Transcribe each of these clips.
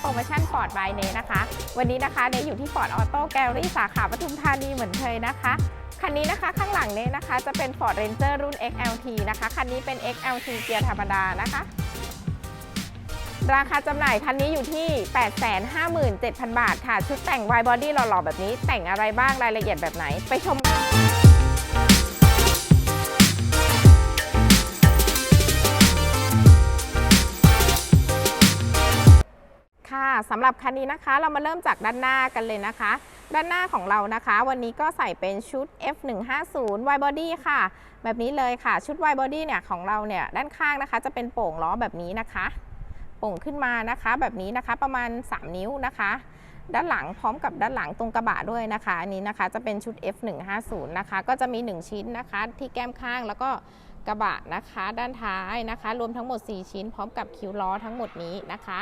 โปรโมชั่นฟอร์ดบายเนนะคะ วันนี้นะคะเนอยู่ที่ฟอร์ดออโต้แกลลี่สาขาปทุมธานีเหมือนเคยนะคะคันนี้นะคะข้างหลังเนนะคะจะเป็น Ford Ranger รุ่น XLT นะคะคันนี้เป็น XLT เกียร์ธรรมดานะคะราคาจำหน่ายคันนี้อยู่ที่ 857,000 บาทค่ะ ชุดแต่ง Y Body หล่อๆ แบบนี้แต่งอะไรบ้างรายละเอียดแบบไหน ไปชมค่ะ สำหรับคันนี้นะคะ เรามาเริ่มจากด้านหน้ากันเลยนะคะ ด้านหน้าของเรานะคะ วันนี้ก็ใส่เป็นชุด F150 Y Body ค่ะ แบบนี้เลยค่ะ ชุด Y Body เนี่ยของเราเนี่ยด้านข้างนะคะ จะเป็นโป่งล้อแบบนี้นะคะ โป่งขึ้นมานะคะ แบบนี้นะคะประมาณ 3 นิ้วนะคะ ด้านหลังพร้อมกับด้านหลังตรงกระบะด้วยนะคะอันนี้นะคะจะเป็นชุด F150 นะคะ ก็จะมี 1 ชิ้นนะคะ ที่แก้มข้างแล้วก็กระบะนะคะ ด้านท้ายนะคะ รวมทั้งหมด 4 ชิ้น พร้อมกับคิ้วล้อทั้งหมดนี้นะคะ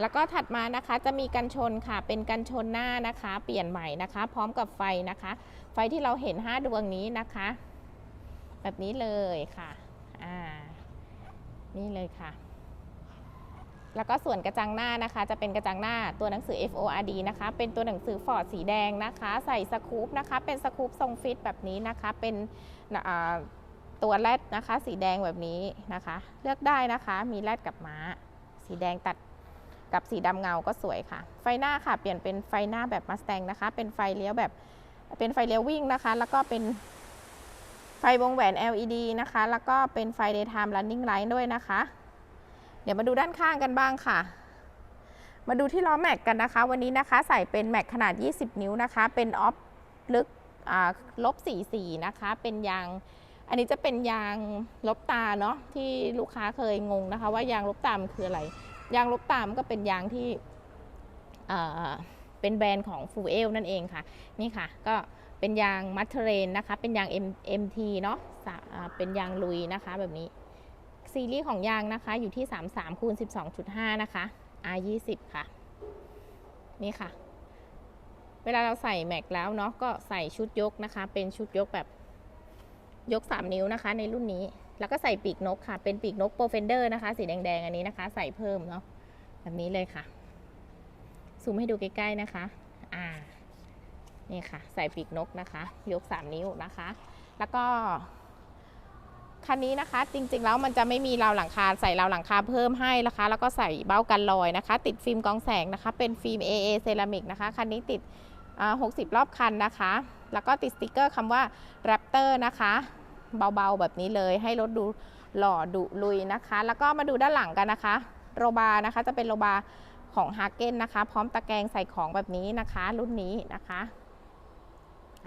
แล้วก็ถัดมานะคะจะมีกันชนค่ะเป็นกันชนหน้านะคะ เปลี่ยนใหม่นะคะ พร้อมกับไฟนะคะ ไฟที่เราเห็น 5 ดวงนี้นะคะ แบบนี้เลยค่ะอ่านี่เลยค่ะ แล้วก็ส่วนกระจังหน้านะคะ จะเป็นกระจังหน้าตัวหนังสือ FORD นะคะ เป็นตัวหนังสือฟอร์ดสีแดงนะคะ ใส่สกู๊ปนะคะ เป็นสกู๊ปทรงฟิตแบบนี้นะคะ เป็นตัวแรดนะคะ สีแดงแบบนี้นะคะ เลือกได้นะคะมีแรดกับม้า สีแดงตัด กับสีดำเงาก็สวยค่ะ ไฟหน้าค่ะ เปลี่ยนเป็นไฟหน้าแบบมาสแตงนะคะ เป็นไฟเลี้ยวแบบ เป็นไฟเลี้ยววิ่งนะคะ แล้วก็เป็นไฟวงแหวน LED นะคะ แล้วก็เป็นไฟ daytime running light ด้วยนะคะ เดี๋ยวมาดูด้านข้างกันบ้างค่ะ มาดูที่ล้อแม็กกันนะคะ วันนี้นะคะใส่เป็นแม็กขนาด 20 นิ้วนะคะ เป็นออฟลึกลบ44นะคะ เป็นยาง อันนี้จะเป็นยางลบตาเนาะที่ลูกค้าเคยงงนะคะ ว่ายางลบตามคืออะไร ยางลบตามก็เป็นยางที่เป็นแบรนด์ของฟูเอลนั่นเองค่ะ นี่ค่ะ ก็เป็นยางมัทเทเรนนะคะ เป็นยาง M MT เนาะะอ่าเป็นยางลุยนะคะแบบนี้ ซีรีส์ของยางนะคะอยู่ที่ 33คูณ12.5 นะคะ R20 ค่ะ นี่ค่ะ เวลาเราใส่แม็กแล้วเนาะก็ใส่ชุดยกนะคะ เป็นชุดยกแบบยก 3 นิ้วนะคะในรุ่นนี้ แล้วก็ใส่ปีกนกค่ะ เป็นปีกนกโปรเฟนเดอร์นะคะ สีแดงๆอันนี้นะคะ ใส่เพิ่มเนาะแบบนี้เลยค่ะ ซูมให้ดูใกล้ๆนะคะอ่านี่ค่ะ ใส่ปีกนกนะคะ ยก 3 นิ้วนะคะ แล้วก็คันนี้นะคะจริงๆแล้วมันจะไม่มีราวหลังคาใส่ราวหลังคาเพิ่มให้นะคะ แล้วก็ใส่เบ้ากันรอยนะคะ ติดฟิล์มกองแสงนะคะ เป็นฟิล์ม AA เซรามิกนะคะคันนี้ติด 60 รอบคันนะคะ แล้วก็ติดสติกเกอร์คำว่า Raptor นะคะ เบาๆแบบนี้เลยให้รถดูหล่อดุลุยนะคะ แล้วก็มาดูด้านหลังกันนะคะ โรบานะคะจะเป็นโรบาของฮาเก้นนะคะ พร้อมตะแกรงใส่ของแบบนี้นะคะ รุ่นนี้นะคะ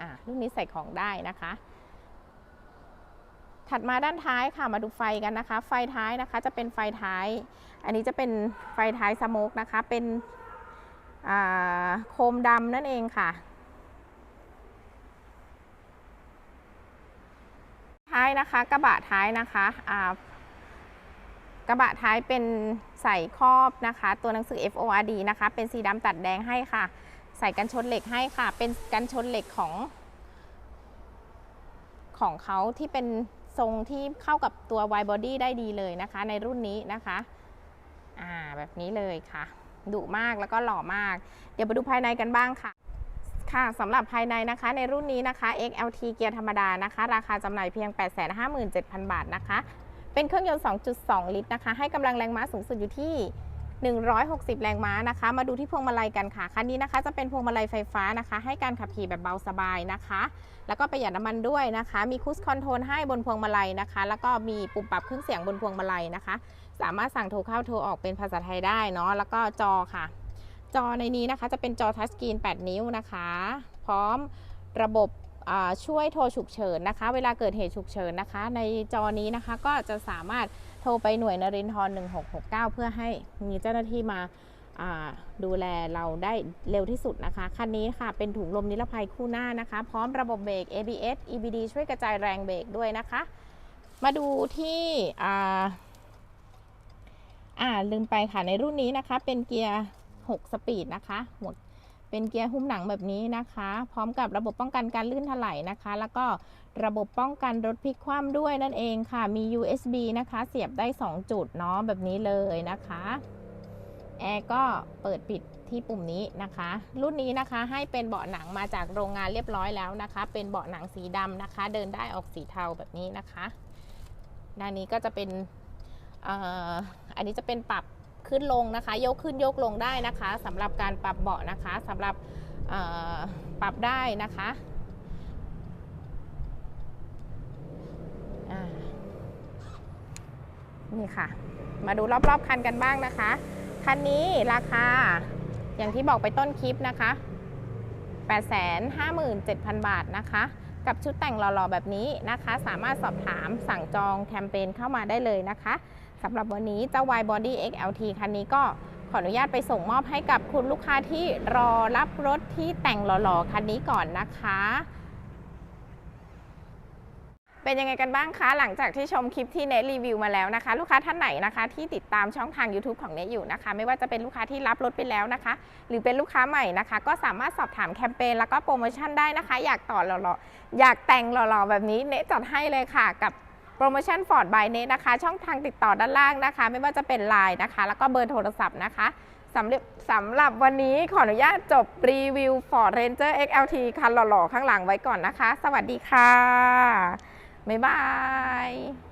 อ่ารุ่นนี้ใส่ของได้นะคะ ถัดมาด้านท้ายค่ะมาดูไฟกันนะคะ ไฟท้ายนะคะจะเป็นไฟท้าย อันนี้จะเป็นไฟท้ายสโมกนะคะเป็นอ่าโคมดำนั่นเองค่ะ ท้ายนะคะกระบะท้ายนะคะกระบะท้ายเป็นใส่ครอบนะคะ ตัวหนังสือ FORD นะคะ เป็นสีดำตัดแดงให้ค่ะ ใส่กันชนเหล็กให้ค่ะ เป็นกันชนเหล็กของของเขาที่เป็นทรงที่เข้ากับตัว Y body ได้ดีเลยนะคะ ในรุ่นนี้นะคะอ่าแบบนี้เลยค่ะดุมากแล้วก็หล่อมาก เดี๋ยวไปดูภายในกันบ้างค่ะ ค่ะสำหรับภายในนะคะในรุ่นนี้นะคะ XLT เกียร์ธรรมดานะคะ ราคาจำหน่ายเพียง 857,000 บาทนะคะ เป็นเครื่องยนต์ 2.2 ลิตรนะคะ ให้กำลังแรงม้าสูงสุดอยู่ที่ 160 แรงม้านะคะ มาดูที่พวงมาลัยกันค่ะ คันนี้นะคะจะเป็นพวงมาลัยไฟฟ้านะคะ ให้การขับขี่แบบเบาสบายนะคะ แล้วก็ประหยัดน้ำมันด้วยนะคะ มีคูสคอนโทรลให้บนพวงมาลัยนะคะ แล้วก็มีปุ่มปรับเครื่องเสียงบนพวงมาลัยนะคะ สามารถสั่งโทรเข้าโทรออกเป็นภาษาไทยได้เนาะ แล้วก็จอค่ะ จอในนี้นะคะจะเป็นจอทัชสกรีน 8 นิ้วนะคะ พร้อมระบบช่วยโทรฉุกเฉินนะคะ เวลาเกิดเหตุฉุกเฉินนะคะ ในจอนี้นะคะก็จะสามารถโทรไปหน่วยนรินทร์1669 เพื่อให้มีเจ้าหน้าที่มาดูแลเราได้เร็วที่สุดนะคะ คันนี้ค่ะเป็นถุงลมนิรภัยคู่หน้านะคะ พร้อมระบบเบรก ABS EBD ช่วยกระจายแรงเบรกด้วยนะคะ มาดูที่อ่าลืมไปค่ะในรุ่นนี้นะคะ เป็นเกียร์ 6 สปีดนะคะหมดเป็นเกียร์หุ้มหนังแบบนี้นะคะ พร้อมกับระบบป้องกันการลื่นถลายนะคะ แล้วก็ระบบป้องกันรถพลิกคว่ำด้วยนั่นเองค่ะ มี USB นะคะ เสียบได้ 2 จุดเนาะแบบนี้เลยนะคะแอร์ก็เปิดปิดที่ปุ่มนี้นะคะ รุ่นนี้นะคะให้เป็นเบาะหนังมาจากโรงงานเรียบร้อยแล้วนะคะ เป็นเบาะหนังสีดำนะคะ เดินได้ออกสีเทาแบบนี้นะคะด้านนี้ก็จะเป็นออันนี้จะเป็นปรับ ขึ้นลงนะคะ ยกขึ้นยกลงได้นะคะสำหรับการปรับเบาะนะคะสำหรับปรับได้นะคะนี่ค่ะ มาดูรอบๆคันกันบ้างนะคะ คันนี้ราคาอย่างที่บอกไปต้นคลิปนะคะ 857,000 บาทนะคะ กับชุดแต่งหล่อๆแบบนี้นะคะ สามารถสอบถามสั่งจองแคมเปญเข้ามาได้เลยนะคะ สำหรับวันนี้เจ้า Y Body XLT คันนี้ก็ขออนุญาตไปส่งมอบให้กับคุณลูกค้าที่รอรับรถที่แต่งหล่อๆคันนี้ก่อนนะคะ เป็นยังไงกันบ้างคะ หลังจากที่ชมคลิปที่เนทรีวิวมาแล้วนะคะ ลูกค้าท่านไหนนะคะ ที่ติดตามช่องทาง YouTube ของเนทอยู่นะคะ ไม่ว่าจะเป็นลูกค้าที่รับรถไปแล้วนะคะ หรือเป็นลูกค้าใหม่นะคะ ก็สามารถสอบถามแคมเปญแล้วก็โปรโมชั่นได้นะคะ อยากต่อหล่อๆอยากแต่งหล่อๆแบบนี้เนทจัดให้เลยค่ะกับ โปรโมชั่น Ford by เนทนะคะ ช่องทางติดต่อด้านล่างนะคะ ไม่ว่าจะเป็น l ล n e นะคะ แล้วก็เบอร์โทรศัพท์นะคะสำหรับสำหรับวันนี้ขออนุญาตจบรีวิว Ford Ranger XLT คันหล่อๆ ข้างหลังไว้ก่อนนะคะ สวัสดีค่ะ บ๊ายบาย